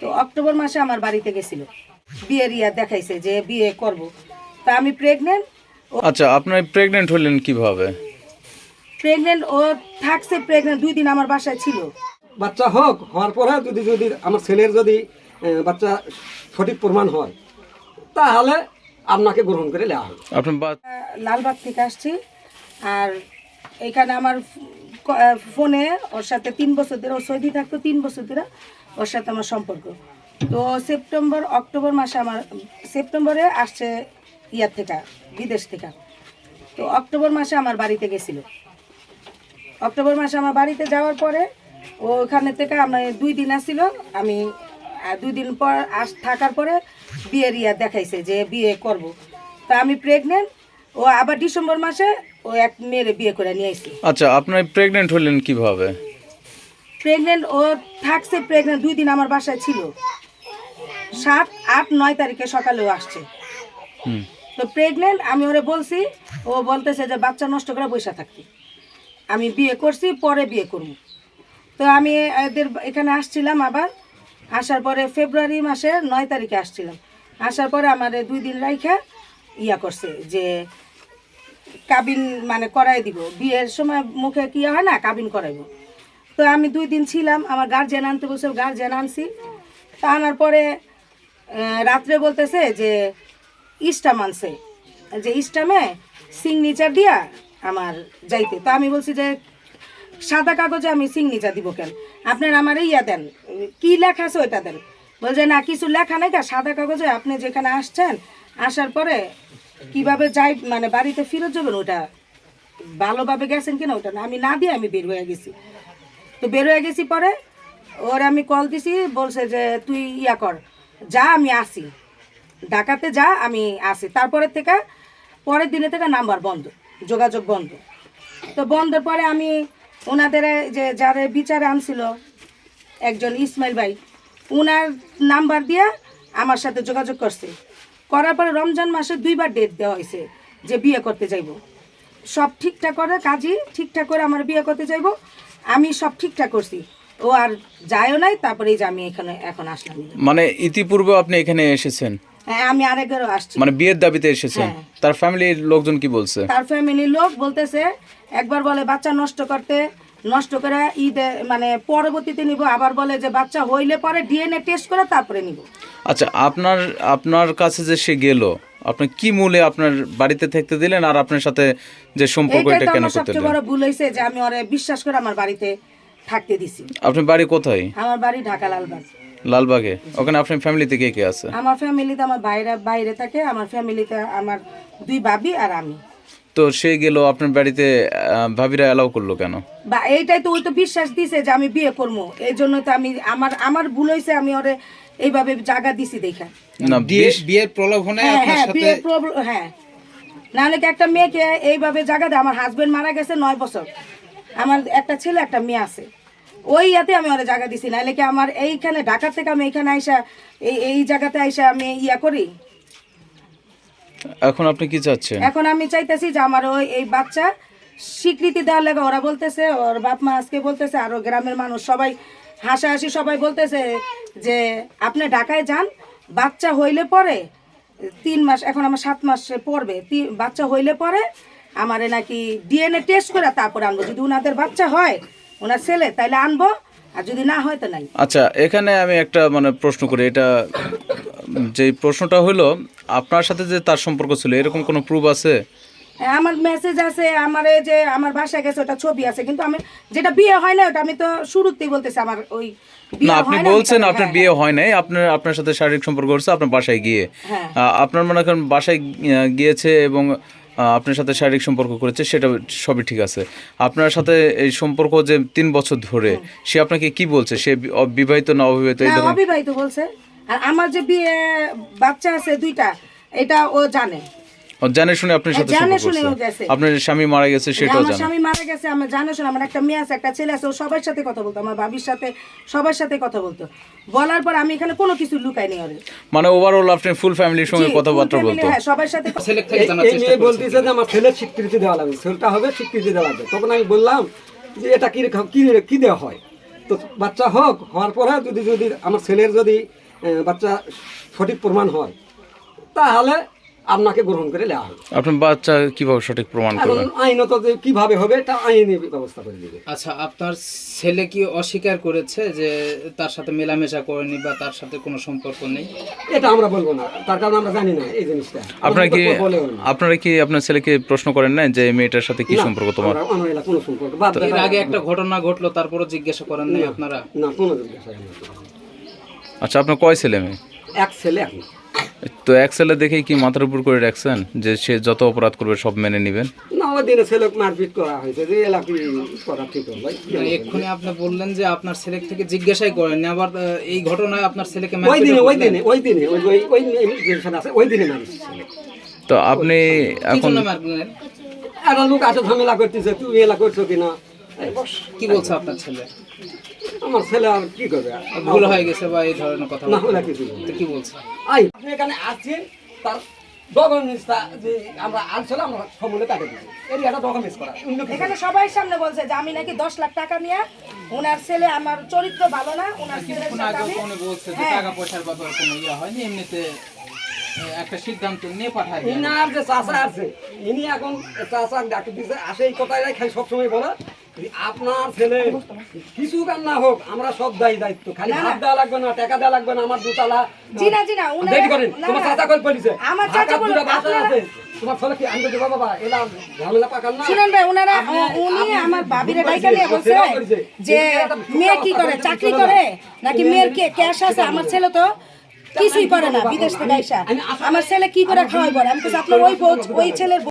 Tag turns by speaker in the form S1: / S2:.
S1: তো অক্টোবর মাসে আমার বাড়িতে গেছিল। বিয়ের ইয়া দেখাইছে যে বিয়ে করব। তা আমি প্রেগনেন্ট
S2: আচ্ছা আপনার প্রেগনেন্ট হলেন কীভাবে?
S1: প্রেগনেন্ট ও থাকছে প্রেগনেন্ট দুই দিন আমার বাসায় ছিল।
S3: বাচ্চা হোক হওয়ার পরে যদি যদি আমার ছেলের যদি বাচ্চা সঠিক প্রমাণ হয় তাহলে আপনাকে গ্রহণ করে নেওয়া হবে।
S2: আপনার বা-
S1: লালবাগ থেকে আসছি আর এখানে আমার ফোনে ওর সাথে তিন বছর ধরে, ও সৌদি থাকতো তিন বছর ধরে ওর সাথে আমার সম্পর্ক। তো সেপ্টেম্বর, অক্টোবর মাসে আমার, সেপ্টেম্বরে আসছে ইয়ার থেকে, বিদেশ থেকে। তো অক্টোবর মাসে আমার বাড়িতে গেছিল। অক্টোবর মাসে আমার বাড়িতে যাওয়ার পরে ওখানে থেকে আমরা দুই দিন আসছিল। আমি দুই দিন পর আস, থাকার পরে বিয়ের ইয়া দেখাইছে যে বিয়ে করব। তা আমি প্রেগনেন্ট ও আবার ডিসেম্বর মাসে ও এক মেয়ের বিয়ে করে নিয়ে আসছি
S2: আচ্ছা আপনার প্রেগনেন্ট হলেন কীভাবে?
S1: প্রেগনেন্ট ও থাকছে প্রেগনেন্ট দুই দিন আমার বাসায় ছিল। সাত আট নয় তারিখে সকালে ও আসছে। তো প্রেগনেন্ট আমি ওরে বলছি ও বলতেছে যে বাচ্চা নষ্ট করে বসে থাকতে। আমি বিয়ে করছি পরে বিয়ে করব। তো আমি এদের এখানে আসছিলাম আবার আসার পরে ফেব্রুয়ারি মাসে নয় তারিখে আসছিলাম। আসার পরে আমার দুই দিন রাইখা ইয়া করছে যে কাবিন মানে করাই দিব। বিয়ের সময় মুখে কি হয় না, কাবিন করাইব। তো আমি দুই দিন ছিলাম, আমার গার্জেন আনতে বসে গার্জেন আনছি। তা আনার পরে রাত্রে বলতেছে যে ইস্টাম আনছে। যে ইস্টামে সিগনেচার দিয়া আমার যাইতে। তো আমি বলছি যে, সাদা কাগজে আমি সিগনেচার দিব কেন? আপনার আমার ইয়া দেন, কি লেখা আছে ওইটা দেন। বলছে, না, কিছু লেখা নাই সাদা কাগজে আপনি যেখানে আসছেন, আসার পরে কীভাবে যাই মানে বাড়িতে ফেরত যাবেন, ওটা ভালোভাবে গেছেন কিনা ওটা না আমি না দিয়ে আমি বের হয়ে গেছি। তো বের হয়ে গেছি পরে ওর আমি কল দিছি, বলছে যে, তুই ইয়া কর, যা, আমি আসি। ঢাকাতে যা, আমি আসি। তারপরে থেকে, পরের দিনে থেকে নাম্বার বন্ধ, যোগাযোগ বন্ধ। তো বন্ধের পরে আমি ওনাদের যে, যারা বিচারে আনছিল, একজন ইসমাইল ভাই ওনার নাম্বার দিয়ে আমার সাথে যোগাযোগ করছে। করার পরে রমজান মাসে দুইবার ডেট দেওয়া হয়েছে যে বিয়ে করতে যাইব। সব ঠিকঠাক করে কাজই ঠিকঠাক করে আমার বিয়ে করতে যাইব। আমি সব ঠিকঠাক করছি। ও আর যায়ও নাই তারপরে যে আমি এখানে এখন আসলাম
S2: মানে ইতিপূর্বে আপনি এখানে এসেছেন?
S1: হ্যাঁ আমি আরেকবারও আসছি।
S2: মানে বিয়ের দাবিতে এসেছেন?
S1: হ্যাঁ।
S2: তার ফ্যামিলির লোকজন কি বলছে?
S1: তার ফ্যামিলির লোক বলতেছে একবার বলে বাচ্চা নষ্ট করতে নষ্ট করে ঈদে মানে পরবর্তীতে নিব আবার বলে যে বাচ্চা হইলে পরে ডিএনএ টেস্ট করে তারপরে নিব।
S2: আচ্ছা আপনার আপনার কাছে যে সে গেল আপনি কি মূলে আপনার বাড়িতে থাকতে দিলেন আর আপনার সাথে যে সম্পর্ক এটা কেন করতে দিলেন?
S1: বড় ভুল হয়েছে যে আমি ওরে বিশ্বাস করে আমার বাড়িতে থাকতে দিছি।
S2: আপনার বাড়ি কোথায়?
S1: আমার বাড়ি ঢাকা লালবাগ।
S2: লালবাগে। ওখানে আপনার ফ্যামিলিতে কে কে আছে?
S1: আমার ফ্যামিলিতে আমার বাইরে বাইরে থাকে আমার ফ্যামিলিতে আমার দুই ভাবি আর আমি।
S2: তো সে গেল আপনার বাড়িতে ভাবিরা অ্যালাউ করল কেন?
S1: বা এইটাই তো ওই তো বিশ্বাস দিছে যে আমি বিয়ে করব। এই জন্য তো আমি আমার আমার ভুল হয়েছে আমি ওরে এইভাবে জায়গা দিছি দেখা।
S2: না
S4: বিয়ে বিয়ের প্রলোভনে
S1: হ্যাঁ
S4: আপনার
S1: হ্যাঁ
S4: সাথে
S1: বিয়ের প্রবলেম হ্যাঁ। নাহলে কি একটা মেয়েকে এইভাবে জায়গা দেয়? আমার হাজবেন্ড মারা গেছে নয় বছর। আমার একটা ছেলে একটা মেয়ে আছে। ওই ইয়াতে আমি ওরা জায়গা দিছি। নাহলে কি আমার এইখানে ঢাকা থেকে আমি এইখানে আইসা এই এই জায়গাতে আইসা আমি ইয়া করি?
S2: এখন আপনি কি চাচ্ছেন?
S1: এখন আমি চাইতেছি যে আমার ওই এই বাচ্চা স্বীকৃতি দেওয়ার লাগে ওরা বলতেছে ওর বাপ মা আজকে বলতেছে আরও গ্রামের মানুষ সবাই হাসাহাসি সবাই বলতেছে যে আপনি ঢাকায় যান বাচ্চা হইলে পরে তিন মাস এখন আমার সাত মাসে পড়বে বাচ্চা হইলে পরে আমারে নাকি ডিএনএ টেস্ট করে তারপরে আনব। যদি ওনাদের বাচ্চা হয় ওনার ছেলে তাইলে আনব আর যদি না হয় তো নাই।
S2: আচ্ছা এখানে আমি একটা মানে প্রশ্ন করি এটা যে প্রশ্নটা হলো আপনার সাথে যে তার সম্পর্ক ছিল এরকম কোনো প্রুফ আছে?
S1: হ্যাঁ, আমার মেসেজ আছে আমার এই যে আমার বাসায় গেছে ওটা ছবি আছে কিন্তু আমি যেটা বিয়ে হয় না ওটা আমি তো শুরুতেই বলতেছি আমার ওই
S2: না আপনি বলছেন আপনার
S1: হ্যাঁ,
S2: বিয়ে হয়। নাই আপনার আপনার সাথে শারীরিক সম্পর্ক করছে আপনার বাসায় গিয়ে।
S1: হ্যাঁ।
S2: আপনার মনে করেন বাসায় গিয়েছে এবং আপনার সাথে শারীরিক সম্পর্ক করেছে সেটা সবই ঠিক আছে। আপনার সাথে এই সম্পর্ক যে তিন বছর ধরে সে আপনাকে কি বলছে? সে বিবাহিত না অবিবাহিত এই
S1: না
S2: ধরনের
S1: অবিবাহিত বলছে। আর আমার যে বিয়ে বাচ্চা আছে দুইটা এটা ও জানে।
S2: ও জানে শুনে আপনার সাথে
S1: জানে শুনে ও গেছে।
S2: আপনার স্বামী মারা গেছে সেটাও
S1: আমার
S2: জানে।
S1: স্বামী মারা গেছে আমার জানে শোনা আমার একটা মেয়ে আছে একটা ছেলে আছে ও সবার সাথে কথা বলতো আমার ভাবির সাথে সবার সাথে কথা বলতো। বলার পর আমি এখানে কোনো কিছু লুকাই নি ওরে।
S2: মানে ওভারঅল আপনি ফুল ফ্যামিলির সঙ্গে কথাবার্তা বলতো
S1: হ্যাঁ সবার সাথে
S4: ছেলে থেকে
S3: এই
S4: জানার চেষ্টা
S3: মেয়ে
S4: করেছেন।
S3: বলতেছে যে আমার ছেলের স্বীকৃতি দেওয়া লাগবে ছেলেটা হবে স্বীকৃতি দেওয়া লাগবে। তখন আমি বললাম যে এটা কি কি কি দেওয়া হয়? তো বাচ্চা হোক হওয়ার পরে যদি যদি আমার ছেলের যদি বাচ্চা সঠিক প্রমাণ হয় তাহলে আপনাকে গ্রহণ করে নেওয়া হবে।
S2: আপনার বাচ্চা কীভাবে সঠিক প্রমাণ
S3: এখন
S2: করবেন
S3: আইনত যে কীভাবে হবে এটা আইনি ব্যবস্থা করে দিবে।
S4: আচ্ছা আপনার ছেলে কি অস্বীকার করেছে যে তার সাথে মেলামেশা করেনি বা তার সাথে কোনো সম্পর্ক নেই?
S3: এটা আমরা বলব না তার কারণ আমরা জানি না এই জিনিসটা।
S2: আপনারা কি
S3: বলেও না।
S2: আপনারা কি আপনার ছেলেকে প্রশ্ন করেন না যে এই মেয়েটার সাথে কি
S3: না,
S2: সম্পর্ক তোমার?
S3: আমরা- কোনো সম্পর্ক বাদ
S4: এর আগে একটা ঘটনা ঘটলো তারপরও জিজ্ঞাসা করেন নাই আপনারা?
S3: না কোনো জিজ্ঞাসা হয় না।
S2: আচ্ছা আপনার কয় ছেলে মেয়ে?
S3: এক ছেলে
S2: তো এক ছেলে দেখেই কি মাথার উপর করে রাখছেন যে সে যত অপরাধ করবে সব মেনে নেবেন?
S3: না ওই দিনে ছেলে মারপিট করা হয়েছে যে এলাকি করা ঠিক হবে।
S4: মানে এক্ষুনি আপনি বললেন যে আপনার ছেলে থেকে জিজ্ঞাসাই করেননি আবার এই ঘটনায় আপনার ছেলেকে
S3: ওই দিনে ওই দিনে ওই দিনে ওই ওই আছে ওই দিনে মারিস
S2: তো আপনি এখন
S3: একটা লোক আছে ঝামেলা করতেছে তুই এলা করছ কিনা?
S4: কি বলছে আপনার ছেলে?
S3: আমার ছেলে আর কি করবে
S4: ভুল হয়ে গেছে বা এই ধরনের কথা
S3: না? ওরা কিছু
S4: কি বলছে
S3: আই আপনি এখানে আসছেন তার আমরা আসলে আমরা সমূলে কাটে দিচ্ছি এরিয়াটা ডকুমেন্টস করা
S1: এখানে সবাই সামনে বলছে যে আমি নাকি দশ লাখ টাকা নিয়ে ওনার ছেলে আমার চরিত্র ভালো না ওনার
S4: ফোনে বলছে যে
S1: হ্যাঁ।
S4: টাকা পয়সার ব্যাপারে কোনো ইয়ে হয়নি এমনিতে একটা সিদ্ধান্ত নিয়ে পাঠায়।
S3: ইনার যে চাষা আছে ইনি এখন চাষা ডাক্তার দিচ্ছে আসে এই কথাই খালি সবসময় বলে আপনার ছেলে কিছু কাম না হোক আমরা সব দায়ী দায়িত্ব। খালি হাত দেওয়া লাগবে না টাকা দেওয়া লাগবে না আমার দুতলা।
S1: জি না, জি না, উনারা-
S3: দেখি করেন তোমার চাচা কল পড়িছে
S1: আমার চাচা বলে-
S3: আছে। তোমার ছেলে কি আনতে দেবো বাবা এলা ঝামেলা পাকান না।
S1: শুনেন ভাই ওনারা উনি আমার ভাবিরে ডাইকা নিয়ে বলছে যে মেয়ে কি করে? চাকরি করে? নাকি মেয়ের কে ক্যাশ আছে? আমার ছেলে তো কিছুই করে না বিদেশ থেকে আইসা। আমার ছেলে কি করে খাওয়াই বলে? আমি বলছি, আপনার ওই ওই ছেলের